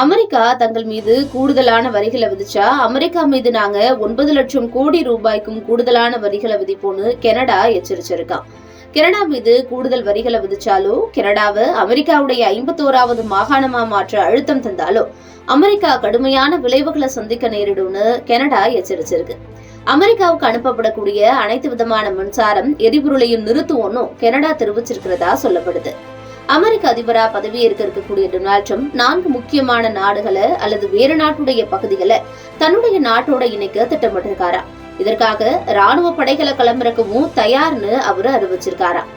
America தங்கள் மீது கூடுதலான வரிகளை விதிச்சா அமெரிக்கா மீது நாங்க ஒன்பது லட்சம் கோடி ரூபாய்க்கும் கூடுதலான வரிகளை விதிப்போம்னு கனடா எச்சரிச்சிருக்கான் கனடா மீது கூடுதல் வரிகளை விதிச்சாலோ கனடாவை அமெரிக்காவுடைய ஐம்பத்தோராவது மாகாணமா மாற்ற அழுத்தம் தந்தாலோ அமெரிக்கா கடுமையான விளைவுகளை சந்திக்க நேரிடும்னு கனடா எச்சரிச்சிருக்கு. அமெரிக்காவுக்கு அனுப்பப்படக்கூடிய அனைத்து விதமான மின்சாரம் எரிபொருளையும் நிறுத்துவோன்னு கனடா தெரிவிச்சிருக்கிறதா சொல்லப்படுது. அமெரிக்க அதிபரா பதவியேற்க இருக்கக்கூடிய டொனால்ட் ட்ரம்ப் நான்கு முக்கியமான நாடுகளை அல்லது வேறு நாட்டுடைய பகுதிகளை தன்னுடைய நாட்டோட இணைக்க திட்டமிட்டிருக்காரா? இதற்காக ராணுவ படைகளை களமிறக்கவும் தயார்னு அவரு அறிவிச்சிருக்காராம்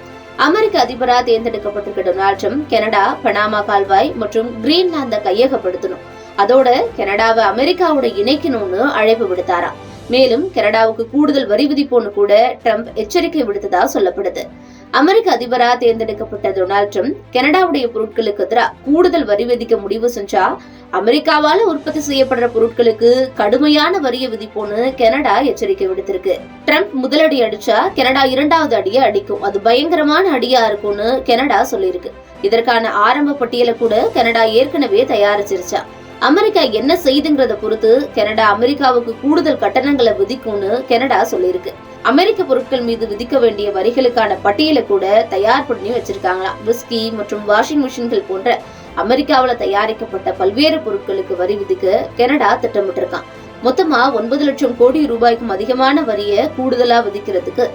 அமெரிக்க அதிபரா தேர்ந்தெடுக்கப்பட்டிருக்க டொனால்ட் ட்ரம்ப் கனடா பனாமா கால்வாய் மற்றும் கிரீன்லாந்த கையகப்படுத்தணும். அதோட கனடாவை அமெரிக்காவோட இணைக்கணும்னு அழைப்பு விடுத்தாராம் மேலும் கனடாவுக்கு கூடுதல் வரி விதிப்போன்னு கூட ட்ரம்ப் எச்சரிக்கை விடுத்ததா சொல்லப்படுது. அமெரிக்க அதிபராக தேர்ந்தெடுக்கப்பட்ட டொனால்ட் ட்ரம்ப் கனடாவுடைய பொருட்களுக்கு எதிராக கூடுதல் வரி விதிக்க முடிவு செஞ்சா அமெரிக்காவால உற்பத்தி செய்யப்படுற பொருட்களுக்கு கடுமையான வரியை விதிப்போன்னு கனடா எச்சரிக்கை விடுத்திருக்கு. ட்ரம்ப் முதலடி அடிச்சா கனடா இரண்டாவது அடியை அடிக்கும். அது பயங்கரமான அடியா இருக்கும்னு கனடா சொல்லியிருக்கு. இதற்கான ஆரம்ப பட்டியலை கூட கனடா ஏற்கனவே தயாரிச்சிருச்சா. அமெரிக்கா என்ன செய்துங்கிறத பொறுத்து கனடா அமெரிக்காவுக்கு கூடுதல் கட்டணங்களை விதிக்கும்னு கனடா சொல்லியிருக்கு. அமெரிக்க பொருட்கள் மீது விதிக்க வேண்டிய வரிகளுக்கான பட்டியலை கூட தயார் பண்ணி வச்சிருக்காங்களாம். விஸ்கி மற்றும் வாஷிங் மிஷின்கள் போன்ற அமெரிக்காவில் தயாரிக்கப்பட்ட பல்வேறு பொருட்களுக்கு வரி விதிக்க கனடா திட்டமிட்டிருக்கான் மொத்தமா ஒன்பது லட்சம் கோடி ரூபாய்க்கும் அதிகமான வரியை கூடுதலா விதிக்கிறதுக்கு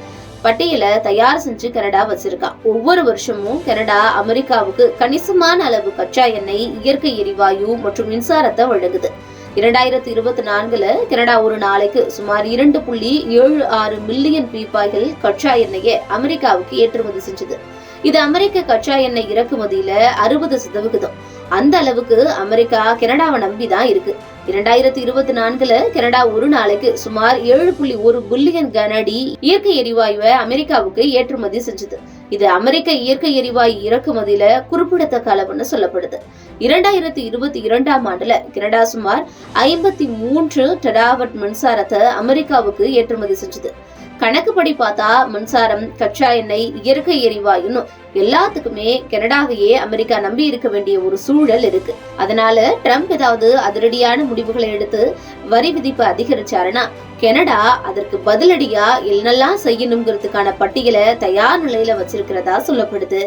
பட்டியலை தயார் செஞ்சு கனடா வச்சிருக்கா. ஒவ்வொரு வருஷமும் கனடா அமெரிக்காவுக்கு கணிசமான அளவு கச்சா எண்ணெய் இயற்கை எரிவாயு மற்றும் மின்சாரத்தை வழங்குது. இரண்டாயிரத்தி இருபத்தி நான்குல கனடா ஒரு நாளைக்கு சுமார் இரண்டு புள்ளி ஏழு ஆறு மில்லியன் பீப்பாய்கள் கச்சா எண்ணெயை அமெரிக்காவுக்கு ஏற்றுமதி செஞ்சது. இது அமெரிக்க கச்சா எண்ணெய் இறக்குமதியில அறுபது சதவிகிதம். அந்த அளவுக்கு அமெரிக்கா கனடாவை நம்பி தான் இருக்கு. இரண்டாயிரத்தி இருபத்தி நான்குல கனடா ஒரு நாளைக்கு சுமார் ஏழு புள்ளி ஒரு பில்லியன் கனடி இயற்கை எரிவாயுவை அமெரிக்காவுக்கு ஏற்றுமதி செஞ்சது. இது அமெரிக்க இயற்கை எரிவாயு இறக்குமதியில குறிப்பிடத்தக்க அளவுன்னு சொல்லப்படுது. இரண்டாயிரத்தி இருபத்தி இரண்டாம் ஆண்டுல கனடா சுமார் ஐம்பத்தி மூன்று டெராவட் மின்சாரத்தை அமெரிக்காவுக்கு ஏற்றுமதி செஞ்சது. கணக்குப்படி பார்த்தா மின்சாரம் கச்சா எண்ணெய் இயற்கை எரிவாயுன்னு எல்லாத்துக்குமே கனடாவையே அமெரிக்கா நம்பி இருக்க வேண்டிய ஒரு சூழல் இருக்கு. அதனால ட்ரம்ப் ஏதாவது அதிரடியான முடிவுகளை எடுத்து வரி விதிப்பு அதிகரிச்சாருன்னா கனடா அதற்கு பதிலடியா என்னெல்லாம் செய்யணுங்கிறதுக்கான பட்டியலை தயார் நிலையில வச்சிருக்கிறதா சொல்லப்படுது.